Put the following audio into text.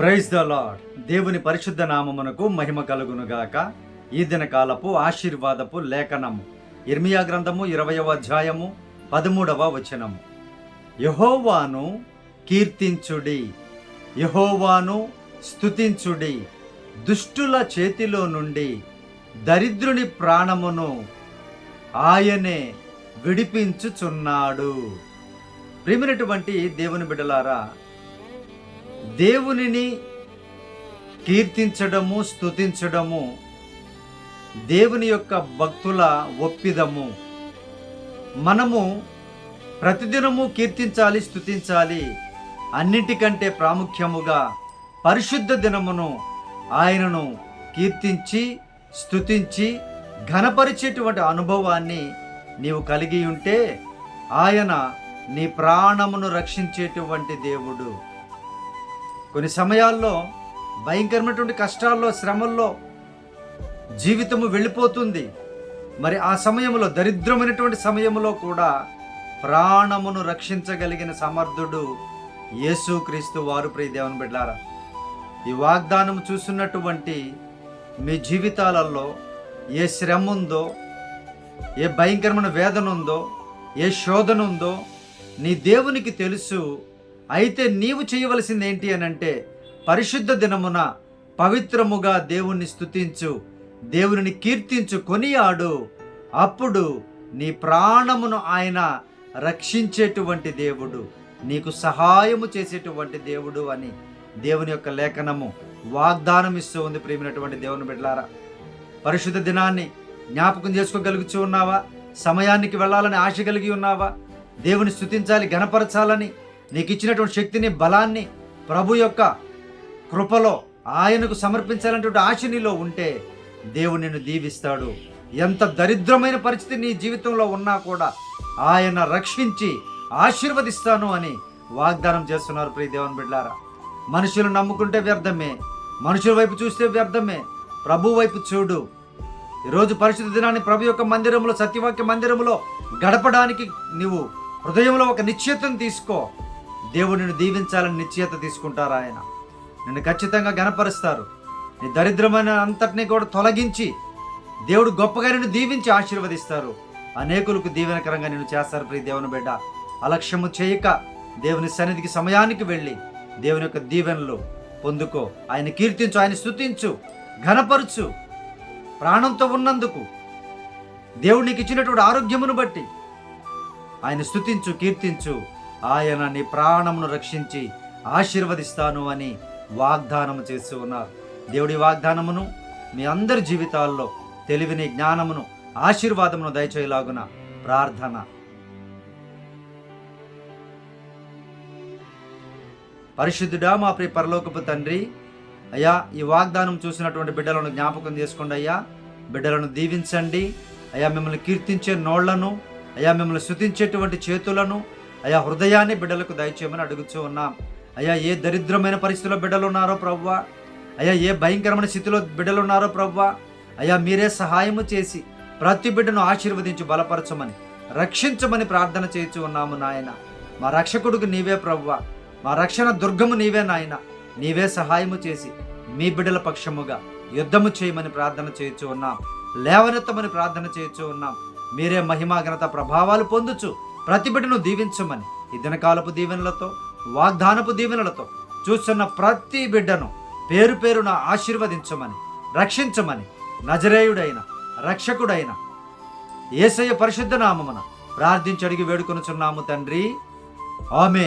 Praise the lord దేవుని పరిశుద్ధ నామమునకు మహిమ కలుగునుగాక ఈ దిన కాలపు ఆశీర్వాదపు లేఖనము. ఇర్మియా గ్రంథము ఇరవయవ అధ్యాయము పదమూడవ వచనము. యహోవాను కీర్తించుడి. యహోవాను స్తుతించుడి. దుష్టుల చేతిలో నుండి దరిద్రుని ప్రాణమును ఆయనే విడిపించుచున్నాడు. ప్రేమినటువంటి దేవుని బిడ్డలారా దేవునిని కీర్తించడము స్తుతించడము దేవుని యొక్క భక్తుల ఒప్పిదము. మనము ప్రతిదినము కీర్తించాలి స్తుతించాలి. అన్నిటికంటే ప్రాముఖ్యముగా పరిశుద్ధ దినమును ఆయనను కీర్తించి స్థుతించి ఘనపరిచేటువంటి అనుభవాన్ని నీవు కలిగి ఉంటే ఆయన నీ ప్రాణమును రక్షించేటువంటి దేవుడు. కొన్ని సమయాల్లో భయంకరమైనటువంటి కష్టాల్లో శ్రమల్లో జీవితము వెళ్ళిపోతుంది. మరి ఆ సమయంలో దరిద్రమైనటువంటి సమయంలో కూడా ప్రాణమును రక్షించగలిగిన సమర్థుడు యేసుక్రీస్తు వారు. ప్రియ దేవుని బిడ్డారా ఈ వాగ్దానం చూస్తున్నటువంటి మీ జీవితాలలో ఏ శ్రమ ఉందో ఏ భయంకరమైన వేదన ఉందో ఏ శోధన ఉందో నీ దేవునికి తెలుసు. అయితే నీవు చేయవలసింది ఏంటి అని అంటే పరిశుద్ధ దినమున పవిత్రముగా దేవుణ్ణి స్థుతించు దేవుని కీర్తించు కొనియాడు. అప్పుడు నీ ప్రాణమును ఆయన రక్షించేటువంటి దేవుడు నీకు సహాయము చేసేటువంటి దేవుడు అని దేవుని యొక్క లేఖనము వాగ్దానం ఇస్తూ ఉంది ప్రేమినటువంటి దేవుని బిడ్డలారా. పరిశుద్ధ దినాన్ని జ్ఞాపకం చేసుకోగలుగుతూ ఉన్నావా? సమయానికి వెళ్ళాలని ఆశ కలిగి ఉన్నావా? దేవుని స్థుతించాలి గణపరచాలని నీకు ఇచ్చినటువంటి శక్తిని బలాన్ని ప్రభు యొక్క కృపలో ఆయనకు సమర్పించాలనేటువంటి ఆశ నీలో ఉంటే దేవుడు నిన్ను దీవిస్తాడు. ఎంత దరిద్రమైన పరిస్థితి నీ జీవితంలో ఉన్నా కూడా ఆయన రక్షించి ఆశీర్వదిస్తాను అని వాగ్దానం చేస్తున్నారు ప్రియ దేవుని బిడ్డారా మనుషులు నమ్ముకుంటే వ్యర్థమే మనుషుల వైపు చూస్తే వ్యర్థమే. ప్రభు వైపు చూడు. ఈరోజు పరిశుద్ధ దినాన్ని ప్రభు యొక్క మందిరంలో సత్యవాక్య మందిరంలో గడపడానికి నీవు హృదయంలో ఒక నిశ్చేతను తీసుకో. దేవుడు నిన్ను దీవించాలని నిశ్చయత తీసుకుంటారు ఆయన. నిన్ను ఖచ్చితంగా గనపరుస్తారు నీ దరిద్రమైన అంతటినీ కూడా తొలగించి దేవుడు గొప్పగా నిన్ను దీవించి ఆశీర్వదిస్తారు. అనేకులకు దీవెనకరంగా నేను చేస్తారు ప్రియ దేవుని బిడ్డ. అలక్ష్యము చేయక దేవుని సన్నిధికి సమయానికి వెళ్ళి దేవుని యొక్క దీవెనలు పొందుకో. ఆయన కీర్తించు ఆయన స్తుతించు ఘనపరచు. ప్రాణంతో ఉన్నందుకు దేవుడు నీకు ఇచ్చినటువంటి ఆరోగ్యమును బట్టి ఆయన స్తుతించు కీర్తించు ఆయన నీ ప్రాణమును రక్షించి ఆశీర్వదిస్తాను అని వాగ్దానం చేసి ఉన్నారు. దేవుడి వాగ్దానమును మీ అందరి జీవితాల్లో తెలివిని జ్ఞానమును ఆశీర్వాదమును దయచేయలాగున ప్రార్థన. పరిశుద్ధుడా మా ప్రియ పరలోకపు తండ్రి అయ్యా ఈ వాగ్దానం చూసినటువంటి బిడ్డలను జ్ఞాపకం చేసుకోండి అయ్యా. బిడ్డలను దీవించండి. అయ్యా మిమ్మల్ని కీర్తించే నోళ్ళను అయ్యా మిమ్మల్ని శుతించేటువంటి చేతులను అయ్యా హృదయాన్ని బిడ్డలకు దయచేయమని అడుగుతూ ఉన్నాం. అయ్యా ఏ దరిద్రమైన పరిస్థితిలో బిడ్డలు ఉన్నారో ప్రవ్వా? అయ్యా ఏ భయంకరమైన స్థితిలో బిడ్డలు ఉన్నారో ప్రవ్వా? అయ్యా మీరే సహాయము చేసి ప్రతి బిడ్డను ఆశీర్వదించి బలపరచమని రక్షించమని ప్రార్థన చేయించు ఉన్నాము నాయన. మా రక్షకుడికి నీవే ప్రవ్వా. మా రక్షణ దుర్గము నీవే నాయన. నీవే సహాయము చేసి మీ బిడ్డల పక్షముగా యుద్ధము చేయమని ప్రార్థన చేయొచ్చు ఉన్నాం. లేవనెత్తమని ప్రార్థన చేయొచ్చు ఉన్నాం. మీరే మహిమా ఘనత ప్రభావాలు పొందుచు ప్రతి బిడ్డను దీవించమని. ఈ దినకాలపు దీవెనలతో వాగ్దానపు దీవెనలతో చూస్తున్న ప్రతి బిడ్డను పేరు పేరున ఆశీర్వదించమని రక్షించమని నజరేయుడైన రక్షకుడైన ఏసయ్య పరిశుద్ధ నామమున ప్రార్థించి అడిగి వేడుకొనుచున్నాము తండ్రి. ఆమె